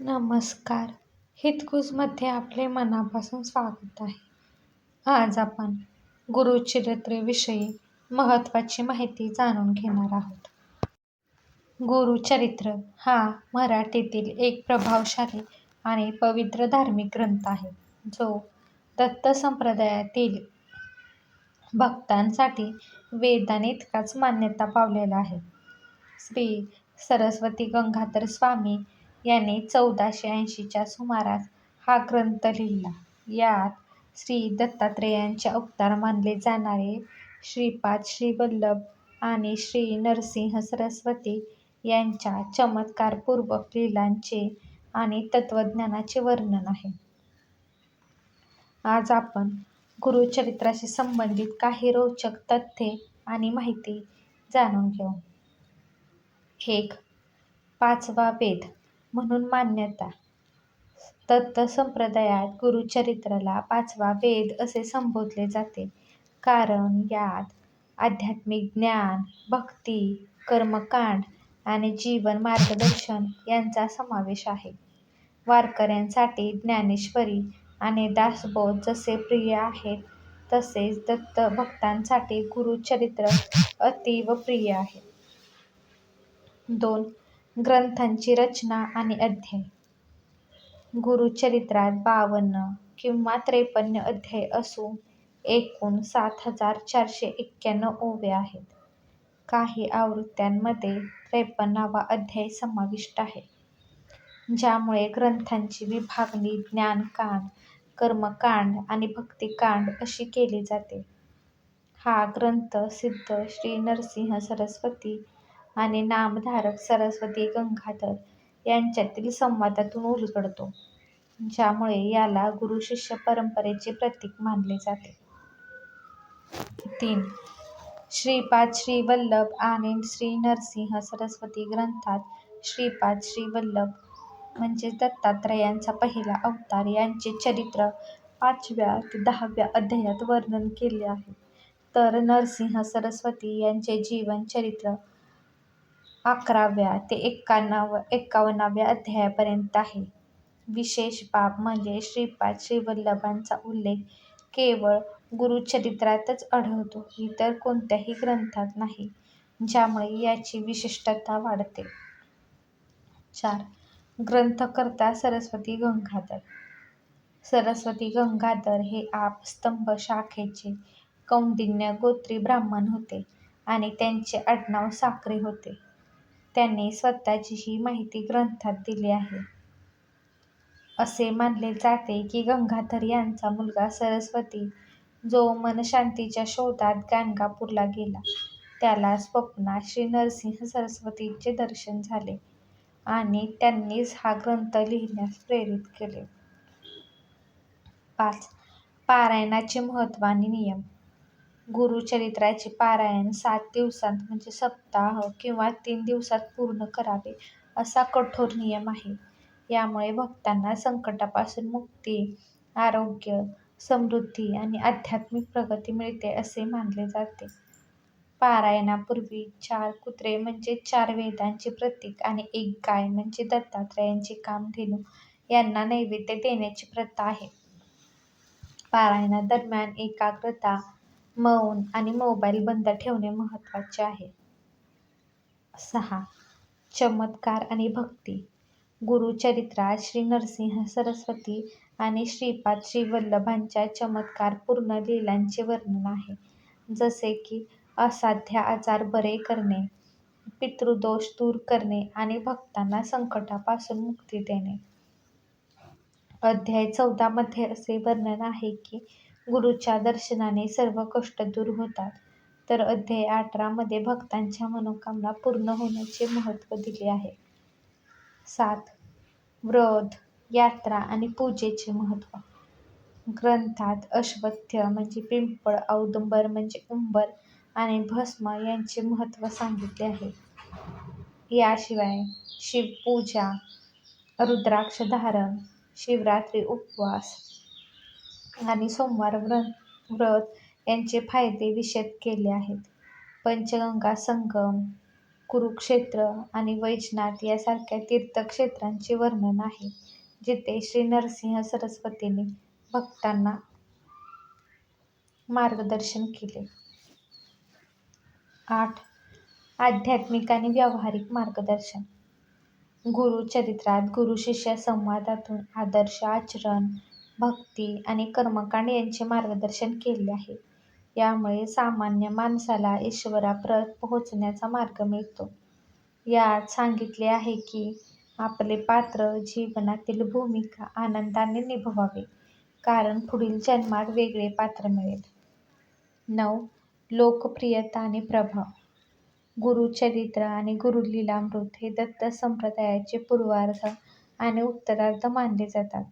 नमस्कार. हितकुजमध्ये आपले मनापासून स्वागत आहे. आज आपण गुरुचरित्रेविषयी महत्त्वाची माहिती जाणून घेणार आहोत. गुरुचरित्र हा मराठीतील एक प्रभावशाली आणि पवित्र धार्मिक ग्रंथ आहे जो दत्त संप्रदायातील भक्तांसाठी वेदाने इतकाच मान्यता पावलेला आहे. श्री सरस्वती गंगाधर स्वामी यांनी चौदाशे ऐंशीच्या सुमारास हा ग्रंथ लिहिला. यात श्री दत्तात्रेयांचे अवतार मानले जाणारे श्रीपाद श्रीवल्लभ आणि श्री नरसिंह सरस्वती यांच्या चमत्कारपूर्वक लीलांचे आणि तत्त्वज्ञानाचे वर्णन आहे. आज आपण गुरुचरित्राशी संबंधित काही रोचक तथ्ये आणि माहिती जाणून घेऊ. एक. पाचवा वेद म्हणून मान्यता दत्त संप्रदायात गुरुचरित्राला पाचवा वेद असे संबोधले जाते कारण यात आध्यात्मिक ज्ञान, भक्ती, कर्मकांड आणि जीवन मार्गदर्शन यांचा समावेश आहे. वारकऱ्यांसाठी ज्ञानेश्वरी आणि दासबोध जसे प्रिय आहेत तसेच दत्त भक्तांसाठी गुरुचरित्र अतीव प्रिय आहे. दोन. ग्रंथांची रचना आणि अध्याय गुरुचरित्रात बावन्न किंवा त्रेपन्न अध्याय असून एकूण सात हजार चारशे एक्क्याण्णव ओव्या आहेत. काही आवृत्त्यांमध्ये त्रेपन्नावा अध्याय समाविष्ट आहे, ज्यामुळे ग्रंथांची विभागणी ज्ञानकांड, कर्मकांड आणि भक्तिकांड अशी केली जाते. हा ग्रंथ सिद्ध श्री नरसिंह सरस्वती आणि नामधारक सरस्वती गंगाधर यांच्यातील संवादातून उलगडतो, ज्यामुळे याला गुरु-शिष्य परंपरेचे प्रतीक मानले जाते. तीन. श्रीपाद श्रीवल्लभ आणि श्री नरसिंह सरस्वती ग्रंथात श्रीपाद श्रीवल्लभ म्हणजेच दत्तात्रेयांचा पहिला अवतार यांचे चरित्र पाचव्या ते दहाव्या अध्यायात वर्णन केले आहे, तर नरसिंह सरस्वती यांचे जीवन चरित्र अकराव्या ते एक्कावन्नाव्या अध्यायापर्यंत आहे. विशेष बाब म्हणजे श्रीपाद श्रीवल्लभांचा उल्लेख केवळ गुरुचरित्रातच आढळतो, इतर कोणत्याही ग्रंथात नाही, ज्यामुळे याची विशिष्टता वाढते. चार. ग्रंथकर्ता सरस्वती गंगाधर सरस्वती गंगाधर हे आप-स्तंभ शाखेचे कौंडिण्य गोत्री ब्राह्मण होते आणि त्यांचे आडनाव साखरे होते. त्यांनी स्वतःची ही माहिती ग्रंथात दिली आहे. असे मानले जाते की गंगाधर यांचा मुलगा सरस्वती, जो मनशांतीच्या शोधात गाणगापूरला गेला, त्याला स्वप्नात श्री नरसिंह सरस्वतींचे दर्शन झाले आणि त्यांनीच हा ग्रंथ लिहिण्यास प्रेरित केले. पाच. पारायणाचे महत्त्व आणि नियम गुरुचरित्राचे पारायण सात दिवसांत म्हणजे सप्ताह किंवा तीन दिवसात पूर्ण करावे असा कठोर नियम आहे. यामुळे भक्तांना संकटापासून मुक्ती, आरोग्य, समृद्धी आणि आध्यात्मिक प्रगती मिळते असे मानले जाते. पारायणापूर्वी चार कुत्रे म्हणजे चार वेदांचे प्रतीक आणि एक गाय म्हणजे दत्तात्रेयांची कामधेनू यांना नैवेद्य देण्याची प्रथा आहे. पारायणादरम्यान एकाग्रता, मौन आणि मोबाईल बंद ठेवणे महत्त्वाचे आहे. सहा. चमत्कार आणि भक्ती गुरुचरित्रात श्री नरसिंह सरस्वती आणि श्रीपाद श्री वल्लभांच्या चमत्कार चमत्कारपूर्ण लीलांचे वर्णन आहे, जसे की असाध्य आजार बरे करणे, पितृदोष दूर करणे आणि भक्तांना संकटापासून मुक्ती देणे. अध्याय चौदामध्ये असे वर्णन आहे की गुरूच्या दर्शनाने सर्व कष्ट दूर होतात, तर अध्याय अठरामध्ये भक्तांच्या मनोकामना पूर्ण होण्याचे महत्त्व दिले आहे. सात. व्रत, यात्रा आणि पूजेचे महत्त्व ग्रंथात अश्वत्थ म्हणजे पिंपळ, औदुंबर म्हणजे उंबर आणि भस्म यांचे महत्त्व सांगितले आहे. याशिवाय शिवपूजा, रुद्राक्ष धारण, शिवरात्री उपवास आणि सोमवार व्रत यांचे फायदे विशद केले आहेत. पंचगंगा संगम कुरुक्षेत्र आणि वैजनाथ यासारख्या तीर्थक्षेत्रांचे वर्णन आहे जिथे श्री नरसिंह सरस्वतीने भक्तांना मार्गदर्शन केले. आठ. आध्यात्मिक आणि व्यावहारिक मार्गदर्शन गुरु चरित्रात गुरु-शिष्य संवादातून आदर्श आचरण, भक्ती आणि कर्मकांड यांचे मार्गदर्शन केले आहे. यामुळे सामान्य माणसाला ईश्वराप्रत पोहोचण्याचा मार्ग मिळतो. यात सांगितले आहे की आपले पात्र जीवनातील भूमिका आनंदाने निभवावे कारण पुढील जन्मात वेगळे पात्र मिळेल. नऊ. लोकप्रियता आणि प्रभाव गुरुचरित्र आणि गुरुलीलामृत हे दत्त संप्रदायाचे पूर्वार्ध आणि उत्तरार्ध मानले जातात.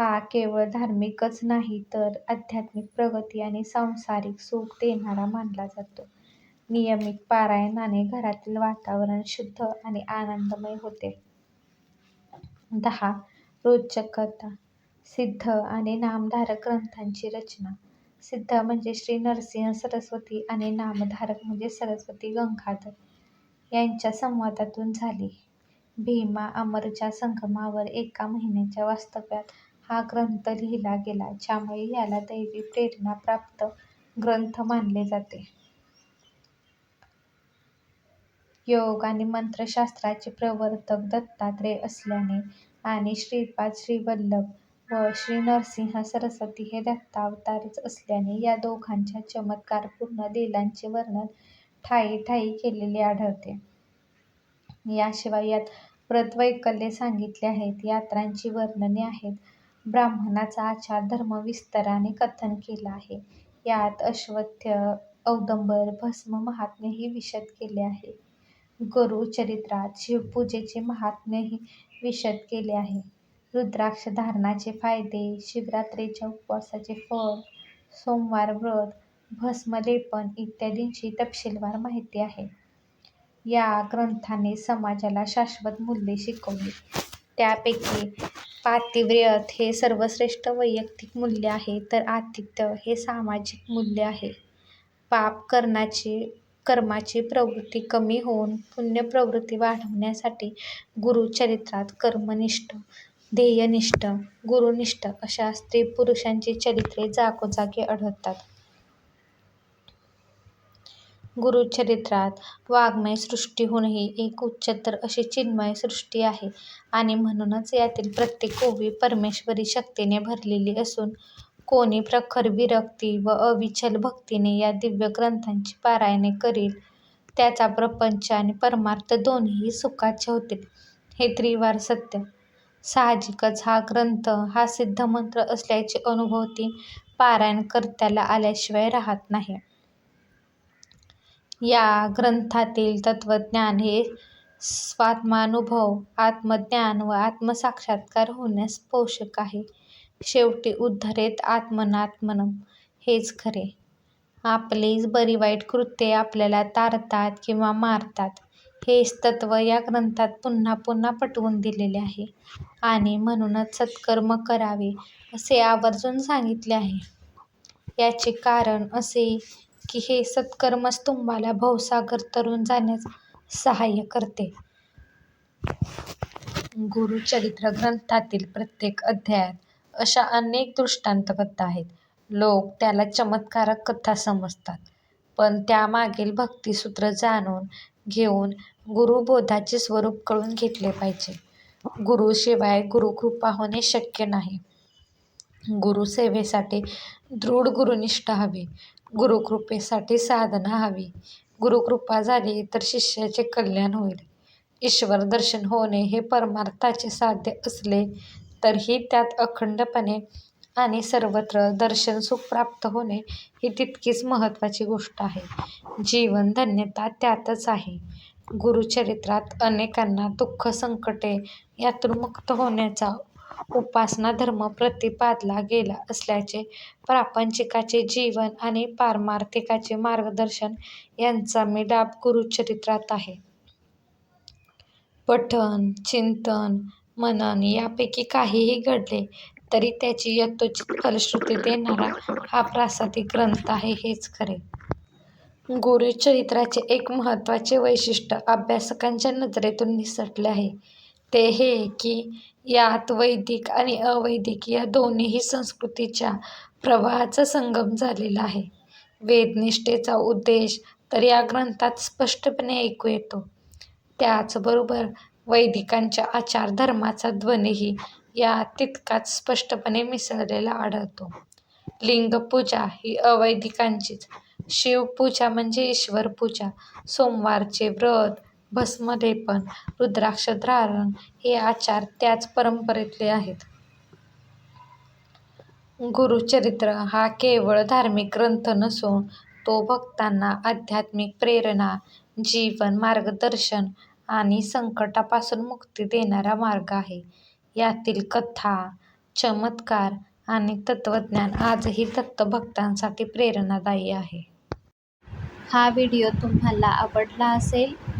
हा केवळ धार्मिकच नाही तर आध्यात्मिक प्रगती आणि सांसारिक सुख देणारा मानला जातो. नियमित पारायणाने घरातील वातावरण शुद्ध आणि आनंदमय होते. दहा. रोचक कथा सिद्ध आणि नामधारक ग्रंथांची रचना सिद्ध म्हणजे श्री नरसिंह सरस्वती आणि नामधारक म्हणजे सरस्वती गंगाधर यांच्या संवादातून झाली. भीमा अमरच्या संगमावर एका महिन्याच्या वास्तव्यात हा ग्रंथ लिहिला गेला ज्यामुळे याला दैवी प्रेरणा प्राप्त ग्रंथ मानले जाते. योग आणि मंत्रशास्त्राचे प्रवर्तक दत्तात्रेय असल्याने आणि श्रीपाद श्रीवल्लभ व श्री नरसिंह सरस्वती हे दत्तावतारच असल्याने या दोघांच्या चमत्कारपूर्ण लीलांचे वर्णन ठायी ठायी केलेले आढळते. याशिवाय यात व्रतवैकल्ये सांगितली आहेत, यात्रांची वर्णने आहेत, ब्राह्मणाचा आचार धर्म विस्ताराने कथन केलं आहे. यात अश्वत्थ, औदुंबर, भस्म महात्म्यही विशद केले आहे. गुरु चरित्रात शिवपूजेचे महात्म्यही विशद केले आहे. रुद्राक्ष धारणाचे फायदे, शिवरात्रीच्या उपवासाचे फळ, सोमवार व्रत, भस्मलेपन इत्यादींची तपशीलवार माहिती आहे. या ग्रंथाने समाजाला शाश्वत मूल्ये शिकवली. त्यापैकी पातिव्रत्य हे सर्वश्रेष्ठ वैयक्तिक मूल्य आहे तर आतिथ्य हे सामाजिक मूल्य आहे. पाप कर्माची प्रवृत्ती कमी होऊन पुण्यप्रवृत्ती वाढवण्यासाठी गुरुचरित्रात कर्मनिष्ठ, ध्येयनिष्ठ, गुरुनिष्ठ अशा स्त्री-पुरुषांची चरित्रे जागोजागी आढळतात. गुरुचरित्रात वाङ्मय सृष्टीहूनही एक उच्चतर अशी चिन्मय सृष्टी आहे आणि म्हणूनच यातील प्रत्येक ओवी परमेश्वरी शक्तीने भरलेली असून कोणी प्रखर विरक्ती व अविचल भक्तीने या दिव्य ग्रंथांची पारायणे करील त्याचा प्रपंच आणि परमार्थ दोन्ही सुखाचे होतील हे त्रिवार सत्य. साहजिकच हा ग्रंथ हा सिद्धमंत्र असल्याची अनुभूती पारायणकर्त्याला आल्याशिवाय राहत नाही. या ग्रंथातील तत्त्वज्ञान हे स्वात्मानुभव, आत्मज्ञान व आत्मसाक्षात्कार होण्यास पोषक आहे. शेवटी उद्धरेत आत्मनात्मनं हेच खरे. आपलीच बरीवाईट कृत्ये आपल्याला तारतात किंवा मारतात हेच तत्त्व या ग्रंथात पुन्हा पुन्हा पटवून दिलेले आहे आणि म्हणूनच सत्कर्म करावे असे आवर्जून सांगितले आहे. याचे कारण असे की हे सत्कर्मच तुम्हाला भवसागर तरून जाण्यास सहाय्य करते. गुरुचरित्र ग्रंथातील प्रत्येक अध्यायात अशा अनेक दृष्टांत कथा आहेत. लोक त्याला चमत्कारक कथा समजतात पण त्यामागील भक्तिसूत्र जाणून घेऊन गुरुबोधाचे स्वरूप कळून घेतले पाहिजे. गुरुशिवाय गुरुकृपा होणे शक्य नाही. गुरुसेवेसाठी दृढ गुरुनिष्ठा हवी. गुरुकृपेसाठी साधना हवी. गुरुकृपा झाली तर शिष्याचे कल्याण होईल. ईश्वर दर्शन होणे हे परमार्थाचे साध्य असले तरीही त्यात अखंडपणे आणि सर्वत्र दर्शनसुख प्राप्त होणे ही तितकीच महत्त्वाची गोष्ट आहे. जीवन धन्यता त्यातच आहे. गुरुचरित्रात अनेकांना दुःख-संकटे यातून मुक्त होण्याचा उपासना धर्म प्रतिपादला गेला असल्याचे प्रापंचिकाचे जीवन आणि पारमार्थिकाचे मार्गदर्शन यांचा मिलाप गुरुचरित्रात आहे. पठण, चिंतन, मनन यापैकी काहीही घडले तरी त्याची यथोचित फलश्रुती देणारा हा प्रासादिक ग्रंथ आहे हेच खरे. गुरुचरित्राचे एक महत्त्वाचे वैशिष्ट्य अभ्यासकांच्या नजरेतून निसटले आहे ते हे की यात वैदिक आणि अवैदिक या दोन्हीही संस्कृतीच्या प्रवाहाचा संगम झालेला आहे. वेदनिष्ठेचा उद्देश तर या ग्रंथात स्पष्टपणे ऐकू येतो. त्याचबरोबर वैदिकांच्या आचारधर्माचा ध्वनीही यात तितकाच स्पष्टपणे मिसळलेला आढळतो. लिंगपूजा ही अवैदिकांचीच, शिवपूजा म्हणजे ईश्वरपूजा, सोमवारचे व्रत, भस्मलेपन, रुद्राक्षधारण हे आचार त्याच परंपरेतले आहेत. गुरुचरित्र हा केवळ धार्मिक ग्रंथ नसून तो भक्तांना आध्यात्मिक प्रेरणा, जीवन मार्गदर्शन आणि संकटापासून मुक्ती देणारा मार्ग आहे. यातील कथा, चमत्कार आणि तत्त्वज्ञान आजही दत्तभक्तांसाठी प्रेरणादायी आहे. हा व्हिडिओ तुम्हाला आवडला असेल